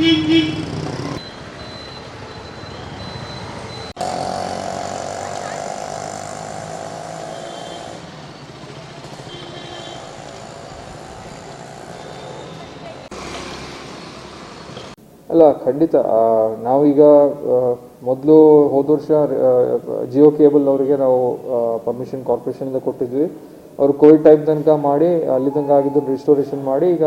ಅಲ್ಲ, ಖಂಡಿತ. ನಾವೀಗ ಮೊದಲು ಹೋದ ವರ್ಷ ಜಿಯೋ ಕೇಬಲ್ ಅವರಿಗೆ ನಾವು ಪರ್ಮಿಷನ್ ಕಾರ್ಪೊರೇಷನಿಂದ ಕೊಟ್ಟಿದ್ವಿ. ಅವರು ಕೋವಿಡ್ ಟೈಮ್ ತನಕ ಮಾಡಿ ಅಲ್ಲಿ ತನಕ ಆಗಿದ್ದು ರಿಸ್ಟೋರೇಷನ್ ಮಾಡಿ, ಈಗ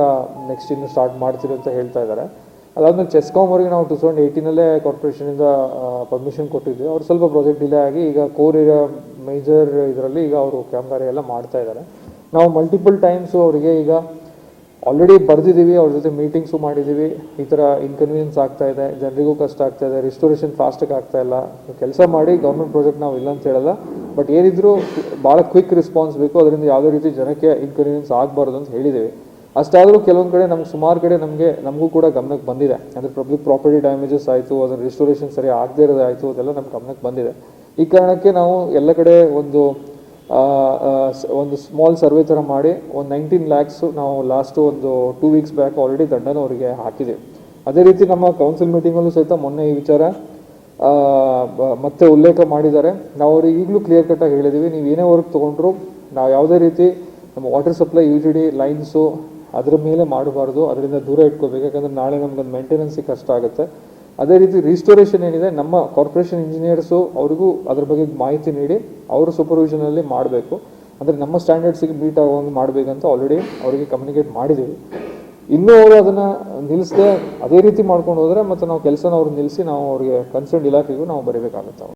ನೆಕ್ಸ್ಟ್ ಇನ್ನು ಸ್ಟಾರ್ಟ್ ಮಾಡ್ತೀರಿ ಅಂತ ಹೇಳ್ತಾ ಇದ್ದಾರೆ ಅದಾದ್ಮೇಲೆ ಚೆಸ್ಕಾಮ್ ಅವರಿಗೆ ನಾವು ಟೂ ತೌಸಂಡ್ ಏಯ್ಟೀನಲ್ಲೇ ಕಾರ್ಪೊರೇಷನಿಂದ ಪರ್ಮಿಷನ್ ಕೊಟ್ಟಿದ್ವಿ. ಅವ್ರು ಸ್ವಲ್ಪ ಪ್ರಾಜೆಕ್ಟ್ ಡಿಲೇ ಆಗಿ ಈಗ ಕೋರ್ ಏರಿಯಾ ಮೇಜರ್ ಇದರಲ್ಲಿ ಈಗ ಅವರು ಕ್ಯಾಮ್ರಾ ಎಲ್ಲ ಮಾಡ್ತಾ ಇದ್ದಾರೆ. ನಾವು ಮಲ್ಟಿಪಲ್ ಟೈಮ್ಸು ಅವರಿಗೆ ಈಗ ಆಲ್ರೆಡಿ ಬರೆದಿದ್ದೀವಿ, ಅವ್ರ ಜೊತೆ ಮೀಟಿಂಗ್ಸು ಮಾಡಿದ್ದೀವಿ. ಈ ಥರ ಇನ್ಕನ್ವೀನಿಯನ್ಸ್ ಆಗ್ತಾ ಇದೆ, ಜನರಿಗೂ ಕಷ್ಟ ಆಗ್ತಾ ಇದೆ ರಿಸ್ಟೋರೇಷನ್ ಫಾಸ್ಟಾಗಿ ಆಗ್ತಾ ಇಲ್ಲ. ಕೆಲಸ ಮಾಡಿ ಗೌರ್ಮೆಂಟ್ ಪ್ರಾಜೆಕ್ಟ್ ನಾವು ಇಲ್ಲ ಅಂತ ಹೇಳಲ್ಲ. ಬಟ್ ಏನಿದ್ರು ಭಾಳ ಕ್ವಿಕ್ ರೆಸ್ಪಾನ್ಸ್ ಬೇಕು. ಅದರಿಂದ ಯಾವುದೇ ರೀತಿ ಜನಕ್ಕೆ ಇನ್ಕನ್ವೀನಿಯನ್ಸ್ ಆಗಬಾರ್ದು ಅಂತ ಹೇಳಿದ್ದೀವಿ. ಅಷ್ಟಾದರೂ ಕೆಲವೊಂದು ಕಡೆ ನಮ್ಗೆ ಸುಮಾರು ಕಡೆ ನಮಗೆ, ನಮಗೂ ಕೂಡ ಗಮನಕ್ಕೆ ಬಂದಿದೆ. ಅಂದರೆ ಪಬ್ಲಿಕ್ ಪ್ರಾಪರ್ಟಿ ಡ್ಯಾಮೇಜಸ್ ಆಯಿತು ಅದರ ರಿಸ್ಟೋರೇಷನ್ ಸರಿ ಆಗದೇ ಇರೋದಾಯಿತು ಅದೆಲ್ಲ ನಮ್ಮ ಗಮನಕ್ಕೆ ಬಂದಿದೆ. ಈ ಕಾರಣಕ್ಕೆ ನಾವು ಎಲ್ಲ ಕಡೆ ಒಂದು ಒಂದು ಸ್ಮಾಲ್ ಸರ್ವೆ ಥರ ಮಾಡಿ, ಒಂದು ನೈನ್ಟೀನ್ ಲ್ಯಾಕ್ಸು ನಾವು ಲಾಸ್ಟು ಒಂದು ಟೂ ವೀಕ್ಸ್ ಬ್ಯಾಕ್ ಆಲ್ರೆಡಿ ದಂಡನ ಅವರಿಗೆ ಹಾಕಿದೆ ಅದೇ ರೀತಿ ನಮ್ಮ ಕೌನ್ಸಿಲ್ ಮೀಟಿಂಗಲ್ಲೂ ಸಹಿತ ಮೊನ್ನೆ ಈ ವಿಚಾರ ಮತ್ತೆ ಉಲ್ಲೇಖ ಮಾಡಿದ್ದಾರೆ. ನಾವು ಅವ್ರಿಗೆ ಈಗಲೂ ಕ್ಲಿಯರ್ ಕಟ್ಟಾಗಿ ಹೇಳಿದ್ದೀವಿ ನೀವು ಏನೇ ವರ್ಕ್ ತೊಗೊಂಡ್ರು, ನಾವು ಯಾವುದೇ ರೀತಿ ನಮ್ಮ water supply U G D lines ಅದ್ರ ಮೇಲೆ ಮಾಡಬಾರ್ದು, ಅದರಿಂದ ದೂರ ಇಟ್ಕೋಬೇಕು. ಯಾಕಂದರೆ ನಾಳೆ ನಮ್ಗೆ ಮೇಂಟೆನೆನ್ಸಿಗೆ ಕಷ್ಟ ಆಗುತ್ತೆ. ಅದೇ ರೀತಿ ರಿಸ್ಟೋರೇಷನ್ ಏನಿದೆ, ನಮ್ಮ ಕಾರ್ಪೊರೇಷನ್ ಇಂಜಿನಿಯರ್ಸು ಅವ್ರಿಗೂ ಅದ್ರ ಬಗ್ಗೆ ಮಾಹಿತಿ ನೀಡಿ, ಅವರ ಸೂಪರ್ವಿಷನಲ್ಲಿ ಮಾಡಬೇಕು. ಅಂದರೆ ನಮ್ಮ ಸ್ಟ್ಯಾಂಡರ್ಡ್ಸಿಗೆ ಮೀಟ್ ಆಗುವಂಗೆ ಮಾಡಬೇಕಂತ ಆಲ್ರೆಡಿ ಅವರಿಗೆ ಕಮ್ಯುನಿಕೇಟ್ ಮಾಡಿದ್ದೀವಿ. ಇನ್ನೂ ಅವರು ಅದನ್ನು ನಿಲ್ಲಿಸದೆ ಅದೇ ರೀತಿ ಮಾಡ್ಕೊಂಡು ಹೋದರೆ ಮತ್ತು ನಾವು ಕೆಲಸನ ಅವ್ರು ನಿಲ್ಲಿಸಿ ನಾವು ಅವ್ರಿಗೆ ಕನ್ಸರ್ನ್ ಇಲಾಖೆಗೂ ನಾವು ಬರೀಬೇಕಾಗುತ್ತೆ.